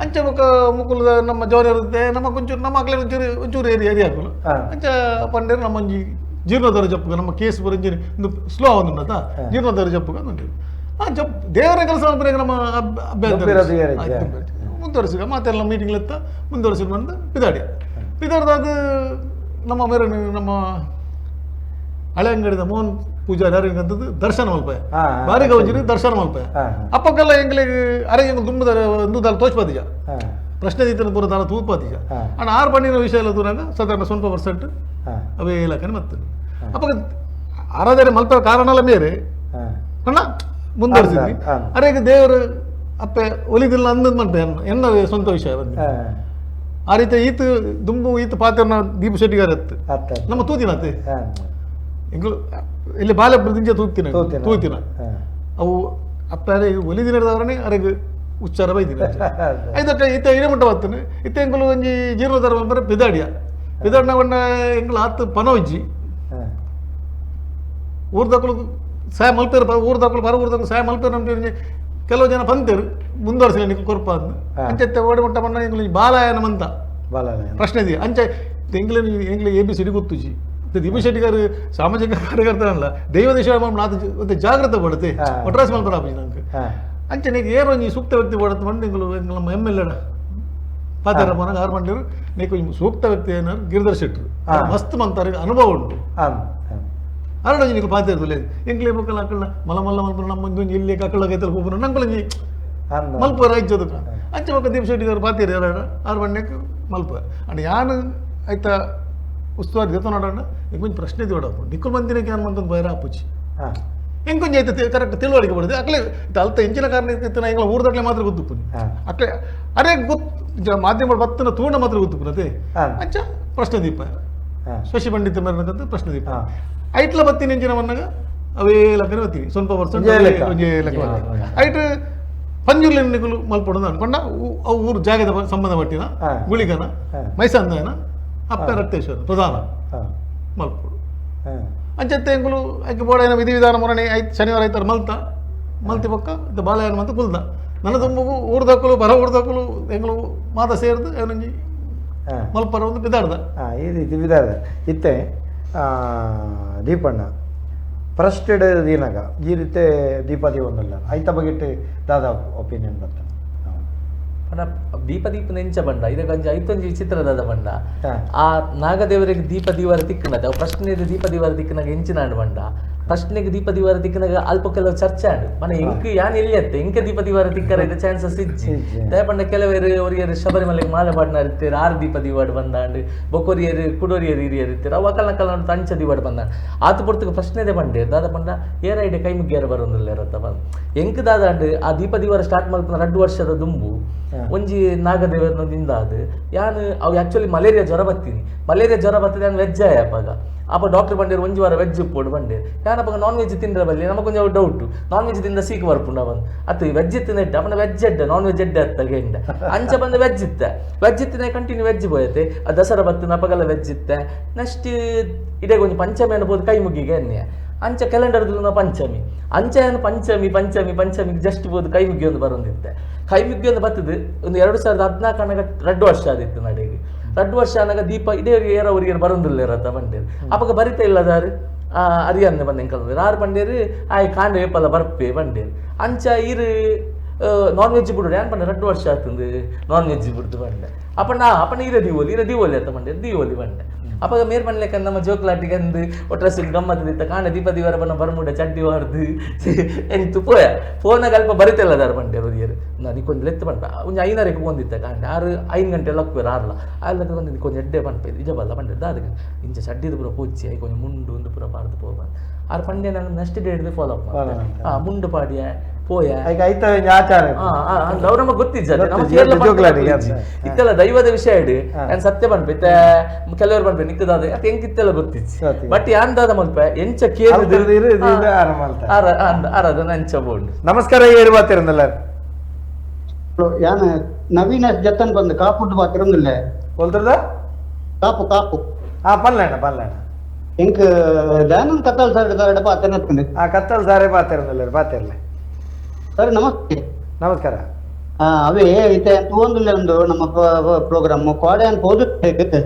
ಅಂಚೆ ಮುಖ ಮುಕುಲದ ನಮ್ಮ ಜೋರಿ ಇರುತ್ತೆ ನಮ್ಮ ಕೊಂಚೂರು ನಮ್ಮ ಮಕ್ಳಿಗೆ ಒಂಚೂರು ಒಂಚೂರು ಏರಿ ಏರಿ ಹಾಕಲು ಅಂಚೆ ಪಂಡೇರು ನಮ್ಮ ಒಂಜಿ ಜೀರ್ಣೋದ್ಧಾರ ಜಪ್ಪುಗ ನಮ್ಮ ಕೇಸ್ ಬರಂಜಿ ಒಂದು ಸ್ಲೋ ಆಗೋದು ಜೀರ್ಣೋದ್ಧಾರ ಜಪ್ಪುಗ ಅಂತೀವಿ ದೇವರ ಕೆಲಸ ಮಾಡ್ಬೇಕು ನಮ್ಮ ಅಬ್- ಅಭ್ಯರ್ಥಿ ಗಂಭೀರ ದೇವರ ಆಯ್ತು, ಇದ್ಯಾ? ಗಂಭೀರ. ಮುಂದುವರಿಸಿಗ ಮಾತೆಲ್ಲ ಮೀಟಿಂಗ್ ಎತ್ತ ಮುಂದುವರಿಸಿ ಬಂದು ಪಿದಾಡಿ ಪಿದಾಡ್ದಾಗ ನಮ್ಮ ಮೇರೆ ನಮ್ಮ ಹಳೆ ಅಂಗಡಿದ ಮೋಹನ್ ಪೂಜಾರಿ ಯಾರು ಅಂತದ್ದು ದರ್ಶನ ಮಲ್ಪ ಹಾ, ಹಾ. ಬಾರಿ ಗೌಜಿರಿ ದರ್ಶನ ಮಲ್ಪ ಹಾ, ಅಪ್ಪಕ್ಕೆಲ್ಲ ಎಂಗ್ಲಿಗೆ ಅರೆ ಎಂಗ್ ದುಂಬದ ಒಂದು ದಾಲ ತೋಚ್ಪಾದಿಜ ಹಾಂ ಪ್ರಶ್ನೆ ದಿತ್ತಿನ ಪೂರ ದಾಲ ತೂತ್ಪಾದಿಜ ಹಾ. ಅಣ್ಣ ಆರು ಪಣ್ಣಿನ ವಿಷಯ ಎಲ್ಲ ದೂರಾಗ ಸಾಧಾರಣ ಸ್ವಲ್ಪ ಪರ್ಸೆಂಟ್ ಹಾಂ ಅವೇ ಇಲಾಖೆ ಮತ್ತೆ ಅಪ್ಪ ಆರಾಧನೆ ಮಲ್ಪ ಕಾರಣ ಬೇರೆ ಹಾಂ ಅಣ್ಣ ಮುಂದುವರಿಸಿದ್ವಿ. ಅರೆ ಅರೆಗೆ ದೇವರು ಅಪ್ಪ ಒಲಿದಿಲ್ಲ ಅಂದದ್ ಮಾಡ್ತೆ ಎನ್ನ ಸ್ವಂತ ವಿಷಯ ಬಂದು? ಆ ರೀತಿ ಈತ ದುಂಬು ಈತ ಪಾತ್ರನ ದೀಪ ಶೆಟ್ಟಿಗಾರ ನಮ್ಮ ತೂತಿನ ಅತ್ತೆ. ಎಂಗಳು ಇಲ್ಲಿ ಬಾಲ ಪ್ರತಿಂಜ ತೂತಿನ ತೂತಿನ. ಅವು ಅಪ್ಪ ಅರೆ ಒಲಿದಿನ ಅರೆಗೆ ಉಚ್ಚಾರ ಬೈದಿನ ಐದಕ್ಕೆ ಇತ್ತ ಇಳಿಮಟ್ಟ ಬರ್ತಾನೆ ಇತ್ತ ಎಂಗಳು ಒಂಜಿ ಜೀರ್ಣೋದ್ಧಾರ ಬಂದ್ರೆ ಪಿದಾಡಿಯ. ಪಿದಾಡ್ನ ಬಣ್ಣ ಎಂಗಳು ಆತ ಪನವಜ್ಜಿ ಹಾಂ. ಊರ್ದಕ್ಕಳು ಸಹಾಯ ಮಲ್ಪೇರು ಊರ್ದಕ್ಕಳು ಬರ ಊರ್ದಕ್ಕಳು ಸಹಾಯ ಮಲ್ಪೇರು ಅಂತ ಕೆಲವು ಜನ ಪಂತೇರು ಮುಂದುವರಿಸಿಲ್ಲ ನಿಖಿಲ್ ಕೊರ್ಪ ಅಂದ್ ಅಂಚೆ ಓಡಿ ಓಡಿಮಟ್ಟ ಮಣ್ಣ ಎಂಗಳು ಬಾಲಾಯನ ಮಂತ. ಬಾಲಾಯನ ಪ್ರಶ್ನೆ ಇದೆಯಾ? ಅಂಚೆ ಎಂಗ್ಲ ಎಂಗ್ಲ ಎ ಬಿ ಸಿ ಡಿ ಗೊತ್ತುಜಿ. ದಿಬಿ ಶೆಟ್ಟಿ ಗಾರು ಸಾಮಾಜಿಕ ಕಾರ್ಯಕರ್ತನಲ್ಲ ದೈವ ದೇಶ ನಾತು ಒಂದು ಜಾಗ್ರತೆ ಪಡುತ್ತೆ ಹಾ. ಮಲ್ಪರ ಆಫೀಸ್ ನಂಗೆ. ಅಂಚೆ ನೀನು ಏರೋ ನೀ ಸೂಕ್ತ ವ್ಯಕ್ತಿ ಪಡತ್ತೆ ಮಂಡಿ ಎಂಗ್ಲು ನಮ್ಮ ಎಂ ಎಲ್ ಎಡ ಪಾತಾರ ಮನಗೆ ಆರು ಮಂಡ್ಯರು ನೀಕು ಸೂಕ್ತ ವ್ಯಕ್ತಿ ಏನಾರು ಗಿರಿಧರ್ ಶೆಟ್ಟರು. ಮಸ್ತ್ ಮಂತಾರೆ ಅನುಭವ ಉಂಟು. ಅರಣ ನೀನು ಪಾತಿರ್ತಲೆ ಎಂಗ್ಲೇ ಮಕ್ಕಳ ಅಕ್ಕಳ ಮಲ ಮಲ್ಲ ಮಲ್ಪನ ನಮ್ಮ ಒಂದು ಇಲ್ಲಿ ಕಕ್ಕಳ ಕೈತಲ್ ಹೋಗ್ಬರು ನಂಗಳು ನೀ. ಮಲ್ಪ ರಾಜ್ಯದ ಅಂಚೆ ಮಕ್ಕ ದೀಪ ಶೆಟ್ಟಿ గారు ಪಾತಿರಿ ಯಾರ? ಆರು ಮಂಡ್ಯಕ್ಕೆ ಮಲ್ಪ. ಅಂಡ್ ಯಾನು ಆಯ್ತಾ ಉಸ್ತುವಾರಿ ದೇತ ನೋಡೋಣ ಇಂಕೊಂಚು ಪ್ರಶ್ನೆ ತೋಡಪ್ಪ ನಿಕ್ಕಲ್ ಮಂದಿನಕ್ಕೆ ಯಾರು ಮಂತಂದು ಬೈರ ಅಪ್ಪುಚ್ಚಿ ಹಾಂ. ಇಂಕೊಂಚ ಐತೆ ಕರೆಕ್ಟ್ ತಿಳುವಳಿಕೆ ಬರ್ತದೆ ಅಕ್ಲೆ ಅಲ್ತ ಎಂಚಿನ ಕಾರಣ ಇತ್ತಿನ ಎಂಗಳ ಊರ್ದಕ್ಲೆ ಮಾತ್ರ ಗೊತ್ತು ಅಕ್ಲೆ ಅರೆ ಗೊತ್ತು ಮಾಧ್ಯಮ ಬತ್ತನ ತೂಣ ಮಾತ್ರ ಗೊತ್ತು ಅಂಚ ಪ್ರಶ್ನೆ ದೀಪ. ಶಶಿ ಪಂಡಿತ ಮೇರನಕಂತ ಪ್ರಶ್ನೆ ದೀಪ. ಐಟ್ಲ ಬತ್ತೀನಿ ಎಂಚಿನ ಬಂದಾಗ ಅವೇ ಲಕ್ಕನೆ ಬತ್ತೀನಿ ಸ್ವಲ್ಪ ಪರ್ಸೆಂಟ್ ಐಟ್ ಪಂಜುರ್ಲಿ ಮಲ್ಪಡ ಮಲ್ಪೊಡದು ಅನ್ಕೊಂಡ ಅವು ಊರು ಜಾಗದ ಸಂಬಂಧ ಪಟ್ಟಿನ. ಗುಳಿಗನ. ಮೈಸಂದನ? ಅಪ್ಪ ರಕ್ತೇಶ್ವರ ಪ್ರಧಾನ. ಮಲ್ಪಡು. ಅಂಚತ್ತೆ ಎಂಗುಲು ಆಕೆ ಬೋಡ ವಿಧಿ ವಿಧಾನ ಮೊರಣೆ ಐತ್ ಶನಿವಾರ ಐತಾರ ಮಲ್ತ. ಮಲ್ತಿ ಪಕ್ಕ ಇದು ಬಾಲಯನ ಮಂತ್ ಕುಲ್ದ. ನನ್ನ ತುಂಬ ಊರ್ದಕ್ಕಲು ಬರ ಊರ್ದಕ್ಕಲು ಎಂಗಳು ಮಾತ ಸೇರ್ದು ಏನಂಜಿ ಮಲ್ಪರ ಒಂದು ರೀತಿ ವಿಧಾನ ಇತ್ತೆ ದೀಪಣ್ಣ. ಫಸ್ಟೆಡ್ ದೀನಗ. ಈ ರೀತಿ ದೀಪಾದಿ ಒಂದಲ್ಲ ಐತ ಬಗೆಟ್ ದಾದ ಒಪಿನಿಯನ್ ಬರ್ತಾನೆ ದೀಪ ದೀಪ ನೆಂಚ ಬಂಡ ಇದಕ್ಕೊಂಜಿ ಐತೊಂಜಿ ವಿಚಿತ್ರದಾದ ಬಂಡ ಆ ನಾಗದೇವರಿಗೆ ದೀಪ ದೀವಾರ ತಿಕ್ಕನದ ಪ್ರಶ್ನೆ ದೀಪ ದೀವಾರ ತಿಕ್ಕನಾಗ ಎಂಚಿನಾಂಡು ಬಂಡ ಪ್ರಶ್ನೆಗೆ ದೀಪ ದೀವಾರ ದಿಕ್ಕನಾಗ ಅಲ್ಪ ಕೆಲವು ಚರ್ಚೆ ಆಂಡು ಮನೆ ಎಂಕ್ ಯಾನ್ ಎಲ್ಲಿ ಅತ್ತೆ ಎಂಕ ದೀಪ ದೀವಾರ ತಿಕ್ಕರ ಇದು ಚಾನ್ಸಸ್ ಇಜ್ಜಿ. ದಯಪಂಡ ಕೆಲವರು ಅವರಿಗೆ ಶಬರಿಮಲೆಗೆ ಮಾಲೆ ಪಾಡ್ನ ಇರ್ತೀರ. ಆರು ದೀಪ ದೀವಾಡ್ ಬಂದಾಂಡು. ಬೊಕೊರಿಯರು ಕುಡೋರಿಯರು ಹಿರಿಯರು ಇರ್ತೀರ. ಅವ ಕಲ್ಲ ಕಲ್ಲ ತಂಚ ದೀವಾಡ್ ಬಂದಾಂಡ್. ಆತು ಪುರ್ತಕ ಪ್ರಶ್ನೆದೆ ಬಂಡೆ. ದಾದ ಪಂಡ ಏರ ಐಡೆ ಕೈ ಮುಗ್ಗ್ಯಾರ ಬರೋದಿಲ್ಲ ಇರತ್ತ ಬಂದು ಎಂಕ್ ದಾದಾಂಡು ಆ ದೀಪ ದೀವಾರ ಸ್ಟಾರ್ಟ್ ಮಾಡ್ಕೊಂಡು ಎರಡು ವರ್ಷದ ದುಂಬು. ಒಂಜಿ ನಾಗದೇವರದಿಂದ ಅದು ಯಾನು ಅವು ಆ್ಯಕ್ಚುಲಿ ಮಲೇರಿಯಾ ಜ್ವರ ಬತ್ತೀನಿ. ಮಲೇರಿಯಾ ಜ್ವರ ಬರ್ತದೆ ನಾನು ವೆಜ್ಜಾಯ ಅಪ್ಪ ಡಾಕ್ಟರ್ ಬಂದಿರು ಒಂಜಿ ವಾರ ವೆಜ್ ಪೋಡ್ ಬಂದೆ ಯಾನಪ್ಪ ನಾನ್ ವೆಜ್ ತಿಂದ್ರೆ ಬಲ್ಲಿ ನಮಗೊಂದು ಡೌಟ್ ನಾನ್ ವೆಜ್ ತಿಂದ ಸೀಕ್ ಬರ್ಪುಂಡ ಬಂದು ಅತ್ತು ವೆಜ್ ಇತ್ತಿನ ಇಟ್ಟ ಅಪ್ಪನ ವೆಜ್ ಎಡ್ಡ ನಾನ್ ವೆಜ್ ಎಡ್ಡ ಅತ್ತ ಗೆಂಡ ಅಂಚ ಬಂದ ವೆಜ್ ಇತ್ತ ವೆಜ್ ಇತ್ತಿನ ಕಂಟಿನ್ಯೂ ವೆಜ್ ಬೋಯತೆ ಆ ದಸರಾ ಬತ್ತಿನ ಅಪ್ಪಗೆಲ್ಲ ವೆಜ್ ಇತ್ತ ನೆಕ್ಸ್ಟ್ ಇದೇ ಕೊಂಚ ಪಂಚಮಿ ಅನ್ಬೋದು ಕೈ ಮುಗಿಗೆ ಎನ್ನೆ ಅಂಚ ಕ್ಯಾಲೆಂಡರ್ ಪಂಚಮಿ ಅಂಚ ಏನು ಪಂಚಮಿ ಪಂಚಮಿ ಪಂಚಮಿ ಜಸ್ಟ್ ಬೋದು ಕೈ ಮುಗಿ ಒಂದು ಬರೋದಿತ್ತೆ ಕೈ ಮುಗಿ ಒಂದು ಒಂದು ಎರಡು ಸಾವಿರದ ಹದಿನಾಲ್ಕು ರಡ್ಡು ವರ್ಷ ಆದಿತ್ತು ನಡೆಗೆ ರಡ್ಡು ವರ್ಷ ಅನ್ನಾಗ ದೀಪ ಇಡೇ ಏರ ಊರಿಗೆ ಬರೋದಿಲ್ಲ ಇರತ್ತ ಬಂಡೇರು ಅವಾಗ ಬರಿತಾ ಇಲ್ಲ ದಾರು ಅರಿಯನ್ನ ಬಂದೆ ಕಲ್ಲು ಆರು ಬಂಡೇರು ಆಯ್ ಕಾಂಡ ವೇಪಲ್ಲ ಬರ್ಪೆ ಬಂಡೇರು ಅಂಚ ಇರು ನಾನ್ ವೆಜ್ ಬಿಡು ಏನ್ ಪಂಡ ರಡ್ಡು ವರ್ಷ ಆಗ್ತದೆ ನಾನ್ ವೆಜ್ ಬಿಡ್ದು ಬಂಡೆ ಅಪ್ಪಣ್ಣ ಅಪ್ಪಣ್ಣ ಇರ ದೀವೋಲಿ ಇರ ದೀವೋಲಿ ಅಂತ ಬಂಡೆ ದೀವೋಲಿ ಬಂಡೆ ಅಪ್ಪಾಗ ಮೇರ್ ಮನ್ಲೆಕ್ಕ ನಮ್ಮ ಜೋಕ್ಲಾಟಿಗೆ ಅಂದು ಒಟ್ರಸ್ ಗಮ್ಮತ್ ದಿತ್ತ ಕಾಣ ದೀಪ ದಿವಾರ ಬನ್ನ ಬರ್ಮುಡ ಚಡ್ಡಿ ವಾರ್ದು ಎಂತು ಪೋಯ ಫೋನಾಗ ಅಲ್ಪ ಬರಿತಿಲ್ಲ ದಾರ ಬಂಡೆ ರೋದಿಯರು ನಾ ನಿಕ್ಕೊಂದು ಲೆತ್ತು ಬಂಡ ಒಂಜಿ ಐನರೆಗೆ ಬಂದಿತ್ತ ಕಾಂಡೆ ಆರು ಐದು ಗಂಟೆ ಲಕ್ವೇರ್ ಆರ್ಲ ಆರ್ಲಕ್ಕ ಬಂದು ಕೊಂಚ ಎಡ್ಡೆ ಬಂಡ್ಪೆ ನಿಜ ಬಲ್ಲ ಬಂಡೆ ದಾದ ಇಂಚ ಚಡ್ಡಿದು ಪೂರ ಪೂಜಿ ಐ ಕೊಂಚ ಮುಂಡು ಒಂದು ಪೂರ ಪಾಡ್ದು ಪೋ ಬಂದು ಆರು ಪಂಡೆ ನಾನು ನೆಕ್ಸ್ಟ್ ಡೇ ಹಿಡಿದು ಫಾಲೋ ಅಪ್ Follow ಮಾಡ್ದೆ ಮಾಡ್ದೆ. ಆ ಮುಂಡು ಪಾಡ್ಯ ಪೋಯ. ಈಗ ಐತ ಒಂಜಿ ಆಚಾರ ಆ, ಆ, ಅಂದ್ ಅವ್ರು ನಮಗೆ ಗೊತ್ತಿಜ್ಜ ನಮ್ಮ ಗೊತ್ತಿಜ್ಜ, ಕೇರಳ ಜೋಗ್ಲಾಡಿಗೆ ಪಂಥ ಅಂತ. ಗೊತ್ತಿಜ್ಜಿ. ಇತ್ತೆಲ್ಲ ದೈವದ ವಿಷಯ ಇಡು. ಹಾ. ನಾನು ಸತ್ಯ ಬಂದ್ಬಿತ್ತೆ ಕೆಲವರು ಬಂದ್ಬೆ ನಿಕ್ಕದಾದ ಅತ್ ಹೆಂಗಿತ್ತೆಲ್ಲ ಗೊತ್ತಿಜ್ಜಿ? ಗೊತ್ತಿಜ್ಜಿ. ಬಟ್ ಯಾಂದಾದ ಮಲ್ಪ ಎಂಚ ಕೇಳಿದು ಅಲ್ತರದು ಇರು, ಇದು ಇದು ಆರಾಮ ಅಲ್ತ. ಆರದ ನಂಚ ಬೋಂಡು ನಮಸ್ಕಾರ ಏರು ಬಾತಿರಂದಲ್ಲ ಯಾನ? ನವೀನ ಜತನ್ ಬಂದು ಕಾಪುಟ್ಟು ಬಾತಿರೊಂದಿಲ್ಲ. ಒಲ್ತರದ ಕಾಪು ಕಾಪು. ಆ ಪಲ್ಲೇಣ ಪಲ್ಲೇಣ ಎಂಕ್ ದಾನನ್ ಕತ್ತಲ್ ಸರ್ ಸರ್ ಬಾತಿರತ್ಕೊಂಡು ಆ ಕತ್ತಲ್ ಸಾರೆ ಬಾತಿರಂದಲ್ಲ ಬಾತಿರ್ಲೆ. ಸರ್ ನಮಸ್ತೆ. ನಮಸ್ಕಾರ. ಅವೇ ಐತೆ ತೂವೊಂದುಲ್ಲೆ ಒಂದು ನಮ್ಮ ಪ್ರೋಗ್ರಾಮ್ ಕೋಡೆ ಅಂತ ಓದುತ್ತೆ.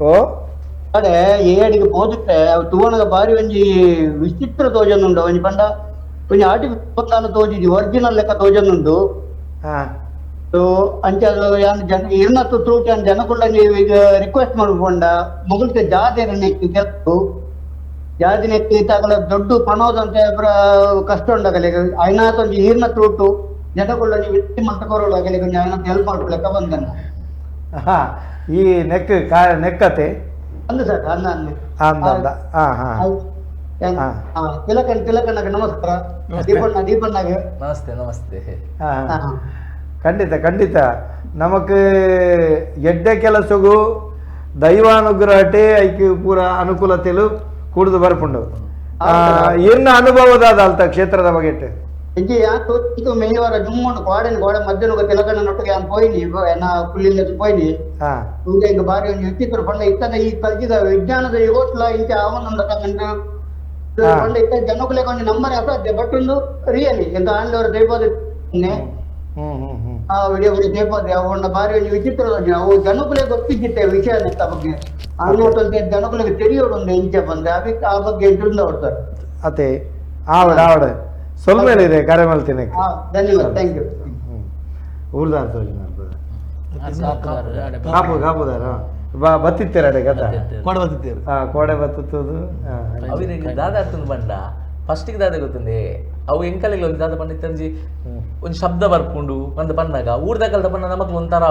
ಓ? ಕೋಡೆ ಏಡಿಗೆ ಹೋದುತ್ತೆ ತೂವಣಗ ಬಾರಿ ಒಂಜಿ ವಿಚಿತ್ರ ತೋಜನುಂಡು ಒಂಜಿ ಪಂಡ. ಒಂಜಿ ಆರ್ಟಿಫಿಷಿಯಲ್ ತೋಜಿದ್ವಿ ಒರಿಜಿನಲ್ ಲೆಕ್ಕ ಸೊ ಅಂಚದು ಯಾನ್ ಜನ ಇರ್ನತ್ತು ತ್ರೂಟಿ ಅಂತ ಜನಕುಂಡ ನೀವು ಈಗ ರಿಕ್ವೆಸ್ಟ್ ಮಾಡ್ಕೊಂಡ ಮುಗಿಲ್ತೆ ಜಾತಿ ನೆಕ್ಕಿ ಕೆಲವು ಜಾತಿ ನೆಕ್ಕಿ ತಗಲ ದೊಡ್ಡ ಪಣೋದಂತೆ ಪುರ ಕಷ್ಟ ಉಂಡಗಲೆ ಒಂಜಿ ಈರ್ನ ತುರುಟು ಜನಕುಲ್ಲ ನೀವು ಇತ್ತಿ ಮಂಟಕೊರೊಳಗಲೆ ಕೊಂಚ ಐನಾತ್ ಹೆಲ್ಪ್ ಮಾಡ್ಕೊಳಕ ಬಂದನ್ನ ಹಾ ಈ ನೆಕ್ ಕಾ ನೆಕ್ಕತೆ? ಅಂದ ಸರ್ ಅಂದ ಅಂದ. ಅಂದ ಅಂದ. ಹಾ ಹಾಂ. ಹಾ. ತಿಲಕನ್ ತಿಲಕಣ್ಣಗೆ ನಮಸ್ಕಾರ. ದೀಪಣ್ಣ ದೀಪಣ್ಣಗೆ ನಮಸ್ತೆ ನಮಸ್ತೆ. ಹಾಂ ಹಾ, ಹಾ. ಖಂಡಿತ ಖಂಡಿತ. ನಮಕ್ ಎಡ್ಡೆ ಕೆಲಸಗೂ ದೈವಾನುಗ್ರಹಟೆ ಐಕ್ಯ ಪೂರ ಅನುಕೂಲತೆಲು ಕುಡಿದು ಬರ್ಪುಂಡು ಆ, ಎನ್ನ ಅನುಭವದಾದ ಅಲ್ತ ಕ್ಷೇತ್ರದ ಬಗೆಟ್ ಇಜ್ಜಿ ಯಾತು ಇದು ಮೇವಾರ ಜುಮ್ಮುಂಡು ಗೋಡೆನ್ ಗೋಡೆ ಮಧ್ಯನುಗ ತಿಲಕಣ್ಣನೊಟ್ಟಿಗೆ ನಾನು ಪೋಯ್ನಿ ನಾ ಕುಲ್ಲಿಂದ ಪೋಯ್ನಿ ಹಾ ಈಗ ಈಗ ಬಾರಿ ಒಂದು ವಿಚಿತ್ರ ಪಂಡ ಇತ್ತದ ಈ ಕಲ್ಚಿದ ವಿಜ್ಞಾನದ ಯುಗೋತ್ಲ ಇಂಚ ಅವನೊಂದ ತಗೊಂಡು ಹಾ. ಪಂಡ ಇತ್ತ ಜನಕ್ಕಲೆ ಕೊಂಚ ನಂಬರ್ ಅಸಾಧ್ಯ ಬಟ್ ಒಂದು ರಿಯಲಿ ಎಂತ ಆಂಡವರ ದೈವದ ಹ್ಮ್ ಹ್ಮ್ ಹ್ಮ್ ಆ ವಿಡಿಯೋ ವಿಡಿಯೋ ದೈವದ ಅವನ ಬಾರಿ ಒಂದು ವಿಚಿತ್ರ ಅವು ಜನಕ್ಕಲೆ ಗೊತ್ತಿದ್ದಿತ್ತೆ ವಿಷಯ ಬಗ್ಗೆ. ಅನ್ನೋಟಂತೆ ಜನಕ್ಕಲಿಗೆ ತೆರೆಯೋಡು ಒಂದು ಇಂಚ ಬಂದೆ. ಅದಕ್ಕೆ ಆ ಬಗ್ಗೆ ತಿಳಿದು ಹೊಡ್ತಾರೆ ಅತೆ ಆವಡ ಆವಡ. ಸೊಲ್ಮೇಲಿದೆ ಕರೆ ಮಾಡ್ತೀನಿ ಹಾ ಧನ್ಯವಾದ ಥ್ಯಾಂಕ್ ಯು ಊರ್ದಾನ್ ತೋಜಿ ಕಾಪು ಕಾಪುದಾರ? ಬಾ ಬತ್ತಿತ್ತೀರಡೆ ಗತ ಕೋಡೆ ಬರ್ತಿದ್ದೇವೆ ಆ ಕೋಡೆ ಬತ್ತುತ್ತದು. ದಾದ ಬಂಡ ಫಸ್ಟಿಗೆ ದಾದ ಗೊತ್ತಂದೆ. ಅವು ಎಂಕಲೆಗೆ ಒಂದು ದಾದ ಪಂಡ ಒಂದು ಶಬ್ದ ಬರ್ಕೊಂಡು ಒಂದು ಪನ್ನಾಗ ಊರ್ದಕಲದ ಪಂಡ ನಮಕ್ ಒಂಥರ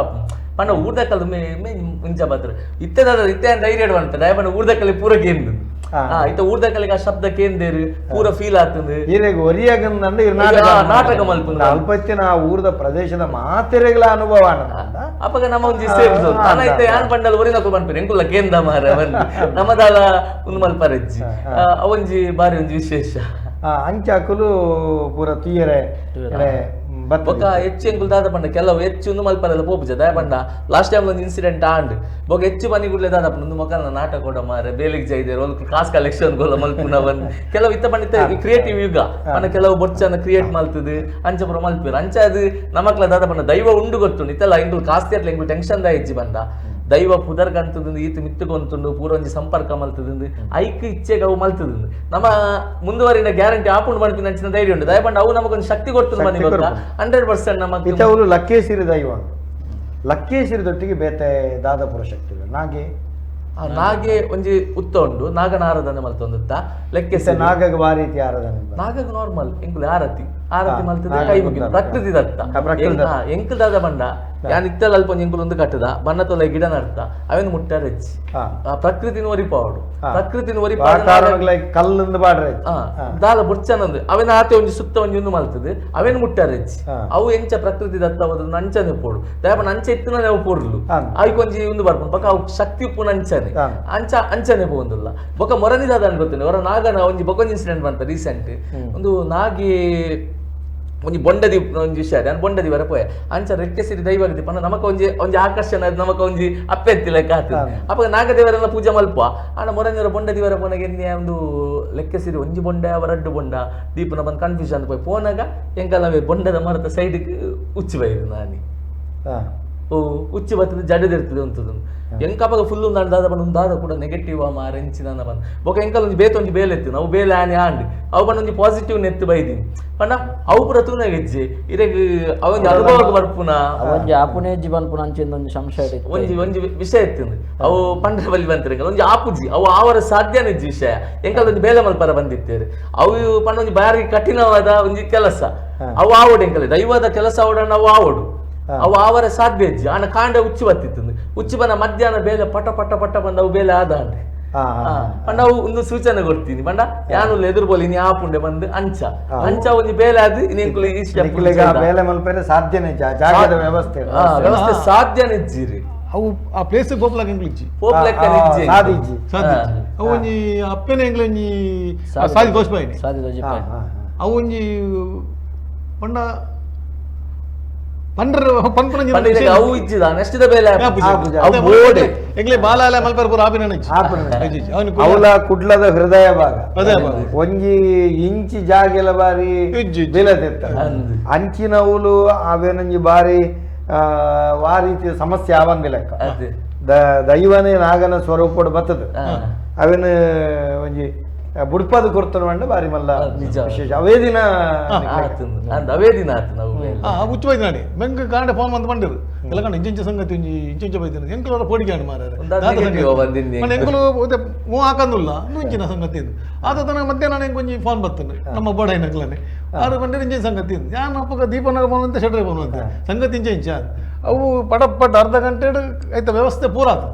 ಪಂಡ ಊರ್ದಕಲ್ದ ಮೇ ಮೇ ಮುಂಚ ಬತ್ರ. ಇತ್ತೆ ದಾದ ಇತ್ತೆ ಧೈರ್ಯ ಬಂತ ಊರ್ದ ಊರ್ದಕಲ್ಲಿ ಪೂರ ಕೇಂದ್ರ ಇತ್ತ ಊರ್ದ ಆ ಶಬ್ದ ಕೇಂದೇರು ಪೂರ ಫೀಲ್ ಆಗ್ತದೆ ಈಗ ಒರಿಯಾಗಂದಂಡು ನಾಟಕ ಮಲ್ಪುಂದ. ಅಲ್ಪತ್ತಿನ ಆ ಊರ್ದ ಪ್ರದೇಶದ ಮಾತೆರೆಗಳ ಅನುಭವ ಅಪ್ಪಗ ನಮ್ಮ ಒಂಜಿ ಸೇರ್ಸು ಹಾ, ಯಾನ್ ಪಂಡಲ್ ಒರಿನ ಪನ್ಪೇರು ಎಂಕುಲ್ಲ ಕೇಂದ ಮಾರ ನಮ್ಮದಾಲ ಒಂದು ಮಲ್ಪರಜ್ಜಿ ಅವೊಂಜಿ ಬಾರಿ ಒಂಜಿ ವಿಶೇಷ. ಅಂಚಾಕುಲು ಪೂರ ತುಯ್ಯರೆ ಬೊಕ ಹೆಚ್ಚು ಎಂಕುಲು ದಾದ ಪಂಡ ಕೆಲವು ಹೆಚ್ಚು ಉಂದು ಮಲ್ಪರೆಲ್ಲ ಪೋಪುಜ ದಯ ಪಂಡ. ಲಾಸ್ಟ್ ಟೈಮ್ ಒಂದು ಇನ್ಸಿಡೆಂಟ್ ಆಂಡ್ ಬೊಕ ಹೆಚ್ಚು ಮನಿ ಗುಡ್ಲೆ ದಾದ ಪಂಡ ಒಂದು ಮೊಕಲ್ನ ನಾಟಕ ಕೊಡ ಮಾರೆ ಬೇಲಿಗೆ ಜೈದೆ ಕಾಸ್ ಕಲೆಕ್ಷನ್ ಗೋಲ ಮಲ್ಪುನ ಬಂದ್ ಕೆಲವು ಇತ್ತ ಪಂಡ ಕ್ರಿಯೇಟಿವ್ ಯುಗ. ಪಂಡ ಕೆಲವು ಬೊಚ್ಚನ ಕ್ರಿಯೇಟ್ ಮಲ್ತದು ಅಂಚ ಪುರ ಮಲ್ಪಿರು ಅಂಚ ಅದು ನಮಕ್ಲ ದಾದ ಪಂಡ ದೈವ ಉಂಡು ಗೊತ್ತುಂಡು. ಇತ್ತಲ್ಲ ಇಂದು ಕಾಸ್ತಿ ಅಟ್ಲ ಟೆನ್ಶನ್ ಟೆನ್ಷನ್ ದ ಇಜ್ಜಿ ಬಂದ ದೈವ ಪುದರ್ಗಂತದಿಂದ ಈತ ಮಿತ್ತುಕೊಂತುಂಡು ಪೂರೊಂಜಿ ಸಂಪರ್ಕ ಮಲ್ತದಿಂದ ಐಕ್ ಇಚ್ಛೆ ಅವು ಮಲ್ತದಿಂದ. ನಮ್ಮ ಮುಂದುವರಿನ ಗ್ಯಾರಂಟಿ ಆಪುಂಡು ಮಾಡ್ತೀನಿ ಅಂಚಿನ ಧೈರ್ಯ ಉಂಟು. ದಯಪಂಡ ಅವು ನಮಗೊಂದು ಶಕ್ತಿ ಕೊಡ್ತದೆ ಮನೆ ಗೊತ್ತಾ? ಹಂಡ್ರೆಡ್ ಪರ್ಸೆಂಟ್ ನಮ್ಮ ಲಕ್ಕೇಶಿರಿ ದೈವ. ಲಕ್ಕೇಸಿರಿದೊಟ್ಟಿಗೆ ಬೇತೆ ದಾದಪುರ ಶಕ್ತಿ ನಾಗೆ? ಆ ನಾಗೆ ಒಂಜಿ ಉತ್ತ ಉಂಡು. ನಾಗನಾರದನೆ ಮಲ್ತೊಂದುತ್ತ ಲೆಕ್ಕೆಸ ಇತ್ತೆ ನಾಗಗ ಬಾರಿ ರೀತಿ ಆರಾಧನೆ ನಾಗಗ ನಾರ್ಮಲ್ ಎಂಕುಲು ಆರತಿ. ಆರತಿ ಮಲ್ತದೆ ಕೈ ಮುಗಿದ. ಪ್ರಕೃತಿ ದತ್ತ. ಎಂಕುಲ್ ದಾದ ಬಂಡ ಯಾನ್ ಇತ್ತಲ್ಲ ಅಲ್ಪ ಎಂಕುಲು ಒಂದು ಕಟ್ಟದ ಬಣ್ಣ ತೊಲೆ ಗಿಡ ನಡ್ತ ಅವೇನು ಹಾ. ಆ ಪ್ರಕೃತಿನ ಒರಿಪಾವಡು. ಪ್ರಕೃತಿನ ಒರಿಪಾಡು ಕಲ್ಲಿಂದ ಬಾಡ್ರೆ ದಾಲ ಬುಡ್ಚನಂದು ಅವೇನ ಆತೆ ಒಂಜಿ ಸುತ್ತ ಒಂಜಿ ಒಂದು ಮಲ್ತದೆ ಅವೇನು ಮುಟ್ಟ ಹಾ. ಅವು ಎಂಚ ಪ್ರಕೃತಿ ದತ್ತವಾದ ನಂಚನೆ ಪೋಡು. ದಯಪ ನಂಚ ಎತ್ತಿನ ನೆವು ಹಾ. ಅవి ಒಂಜಿ ಒಂದು ಬರ್ಪುಂಡು ಪಕ್ಕ ಅವು ಶಕ್ತಿ ಉಪ್ಪು ನಂಚನೆ. ಅಂಚ ಅಂಚನೆ ಪೋಂದುಲ್ಲ ಬೊಕ ಮೊರನಿದಾದ ಗೊತ್ತೇನೆ ಅವರ ನಾಗನ ಒಂಜಿ ಬೊಕೊಂಜಿ ಇನ್ಸಿಡೆಂಟ್ ಬಂತ ರೀಸೆಂಟ್. ಒಂದು ನಾಗಿ ಒಂಜಿ ಬೊಂಡದಿ ಒಂಜಿ ವಿಷಯ ನಾನು ಬೊಂಡದಿ ವರ ಪೋಯ. ಅಂಚ ರೆಕ್ಕೆ ಸಿರಿ ದೈವಗದಿ ಪಂಡ ನಮಕ ಒಂಜಿ ಒಂಜಿ ಆಕರ್ಷಣ ನಮಕ ಒಂಜಿ ಅಪ್ಪೆತ್ತಿ ಲೆಕ್ಕ ಆತದೆ ಹಾ. ಅಪ್ಪ ನಾಗದೇವರೆಲ್ಲ ಪೂಜೆ ಮಲ್ಪ ಆನ ಮೊರನಿವರ ಬೊಂಡದಿ ವರ ಪೋನಗೆ ಎನ್ನೆ ಒಂದು ಲೆಕ್ಕ ಸಿರಿ ಒಂಜಿ ಬೊಂಡ ಅವರಡ್ಡು ಬೊಂಡ. ದೀಪನ ಬಂದು ಕನ್ಫ್ಯೂಷನ್ ಪೋಯ್. ಪೋನಾಗ ಎಂಕಲ್ಲವೇ ಬೊಂಡದ ಮರದ ಸೈಡ್ಗೆ ಉಚ್ಚಿ ಬೈದು ನಾನಿ. ಹಾ. ಉಚ್ಚಿ ಬರ್ತದೆ ಜಡದಿರ್ತದೆ ಅಂತದ್ದು. ಎಂಕಪಗ ಫುಲ್ ಒಂದು ದಾದ ಬಂದು ಒಂದು ದಾದ ಕೂಡ ನೆಗೆಟಿವ್ ಆ ಮಾರ ಎಂಚಿನ ಬಂದು. ಬೊಕ ಎಂಕಲ್ ಒಂದು ಬೇತ ಒಂದು ಬೇಲೆ ಎತ್ತು ನಾವು ಬೇಲೆ ಆನೆ ಆಂಡ್ ಅವು ಬಂದು ಒಂದು ಪಾಸಿಟಿವ್ ನೆತ್ತು ಬೈದೀನಿ ಪಂಡ ಅವು ಪುರ ತೂನ ಗೆಜ್ಜೆ ಇದಕ್ಕೆ ಅವನಿಗೆ ಅನುಭವಕ್ಕೆ ಬರ್ಪುನ. ಅವೊಂಜಿ ಆಪುನೇ ಜೀವನ್ ಪುನಂಚಿಂದ ಒಂದು ಸಂಶಯ ಒಂಜಿ ಒಂಜಿ ವಿಷಯ ಎತ್ತಿಂದು ಅವು ಪಂಡ ಬಲಿ ಬಂತಾರೆ ಒಂಜಿ ಆಪುಜಿ ಅವು ಆವರ ಸಾಧ್ಯ ಇಜ್ಜಿ ವಿಷಯ. ಎಂಕಲ್ ಒಂದು ಬೇಲೆ ಮಲ್ಪರ ಬಂದಿತ್ತೇರು. ಅವು ಪಂಡ ಒಂದು ಬಾರಿ ಕಠಿಣವಾದ ಒಂದು ಕೆಲಸ. ಅವು ಆವಡು ಎಂಕಲ್. ದೈವದ ಕೆಲಸ ಅವಡ ಅವು ಆವಡು. ಅವು ಅವರ ಸಾಧ್ಯ ಇಜ್ಜಿ ಆನ ಕಾಂಡ ಉಚ್ಚಿ ಬತ್ತಿತ್ತು ಉಚ್ಚಿ ಬಂದ ಮಧ್ಯಾಹ್ನ ಬೇಲೆ ಪಟ ಪಟ ಪಟ ಬಂದ ಅವು ಬೇಲೆ ಆದ ಅಂದ್ರೆ. ಹಾ, ಹಾ, ಹಾ. ಪಂಡ ಅವು ಒಂದು ಸೂಚನೆ ಕೊಡ್ತೀನಿ. ಪಂಡ ಯಾನು ಎದುರು ಬೋಲಿ ನೀ ಆಪುಂಡೆ ಬಂದು ಅಂಚ. ಅಂಚ ಒಂದು ಬೇಲೆ ಆದ್ ಇನ್ನೆಂಕುಲು ಈ ಆ ಬೇಲೆ ಮಲ್ಪೇರೆ ಸಾಧ್ಯನೇ ಜಾ- ಜಾಗದ ವ್ಯವಸ್ಥೆ. ವ್ಯವಸ್ಥೆ ಸಾಧ್ಯನೇ ಇಜ್ಜಿರಿ. ಅವು ಆ ಪ್ಲೇಸ್ ಗೋಪ್ಲಾಗ ಎಂಗ್ಲಿಚ್ಚಿ ಪೋಪ್ ಲೆಕ್ಕ ಆ, ನಿಜ್ಜಿ ಸಾದಿಜ್ಜಿ. ಸಾಧ್ಯ ಹಾ. ಅವು ಒಂಜಿ ಅಪ್ಪನೆ ಎಂಗ್ಲ ಒಂಜಿ ಸಾದಿ ದೋಷ ಪಾಯಿನಿ ಸಾಧಿ ದೋಷ ಪಾಯಿನಿ ಹಾ. ಅವು ಒಂಜಿ ಪಂಡ ಪಂಡ ಇದಕ್ಕೆ ಅವು ಇಜ್ಜಿದ ನೆಕ್ಸ್ಟ್ ಬೇಲೆ ಆ ಬೋಡೆ ಎಂಗ್ಲೆ ಬಾಲಾಲ ಮಲ್ಪರ್ ಪೂರ ಆಪಿನ ಅವಲ ಕುಡ್ಲದ ಹೃದಯ ಭಾಗ. ಒಂಜಿ ಇಂಚಿ ಜಾಗೆಲ ಬಾರಿ ಅಂದ್. ಅಂಚಿನವುಲು ಅವೇನೊಂಜಿ ಬಾರಿ ಆ, ರೀತಿಯ ಸಮಸ್ಯೆ ಆವಂದಿ ಲೆಕ್ಕ. ದ- ದೈವನೇ ನಾಗನ ಸ್ವರೂಪ ಬತ್ತದ. ಹಾ. ಅವೇನು ಒಂಜಿ ಬುಡ್ಪದ ಕೊರ್ತನ ಮಾಡ ಬಾರಿ ಮಲ್ಲ ಅದು ನಿಜ. ವಿಶೇಷ. ಅವೇ ದಿನ ಆತು ಅವೇ ದಿನ ಆತು ನಾವು. ಆ ನಾಡಿ ಮೆಂಗ್ ಕಾಂಡೆ ಫೋನ್ ಮಂತ್ ಬಂದಿರು ಎಲ್ಲ ಕಂಡು ಇಂಚ ಸಂಗತಿ ಒಂಜಿ ಇಂಚ ಬೈದಿನ ಎಂಕಲವರ ಪೋಡಿಗೆ ಆಂಡ್ ಮಾರಾರೆ. ಎಂಕಲು ಮತ್ತೆ ಮೂ ಹಾಕಂದಿಲ್ಲ. ಇಂಚಿನ ಸಂಗತಿ ಇದು. ಆದ ತನಕ ಮಧ್ಯಾಹ್ನ ನಂಗೆ ಒಂಜಿ ಫೋನ್ ಬರ್ತಾನೆ. ನಮ್ಮ ಬೋಡ ಏನಕ್ಲನೆ ಆರು ಬಂದಿರ ಇಂಚಿನ ಸಂಗತಿ ಇದು. ಯಾನ್ ಅಪ್ಪಗ ದೀಪನಗ ಫೋನ್ ಅಂತ ಶೆಟ್ರೆ ಫೋನ್ ಅಂತ ಸಂಗತಿ ಇಂಚ ಇಂಚ ಅವು ಪಟ ಪಟ್ ಅರ್ಧ ಗಂಟೆ ಆಯ್ತ ವ್ಯವಸ್ಥೆ ಪೂರ ಆತು.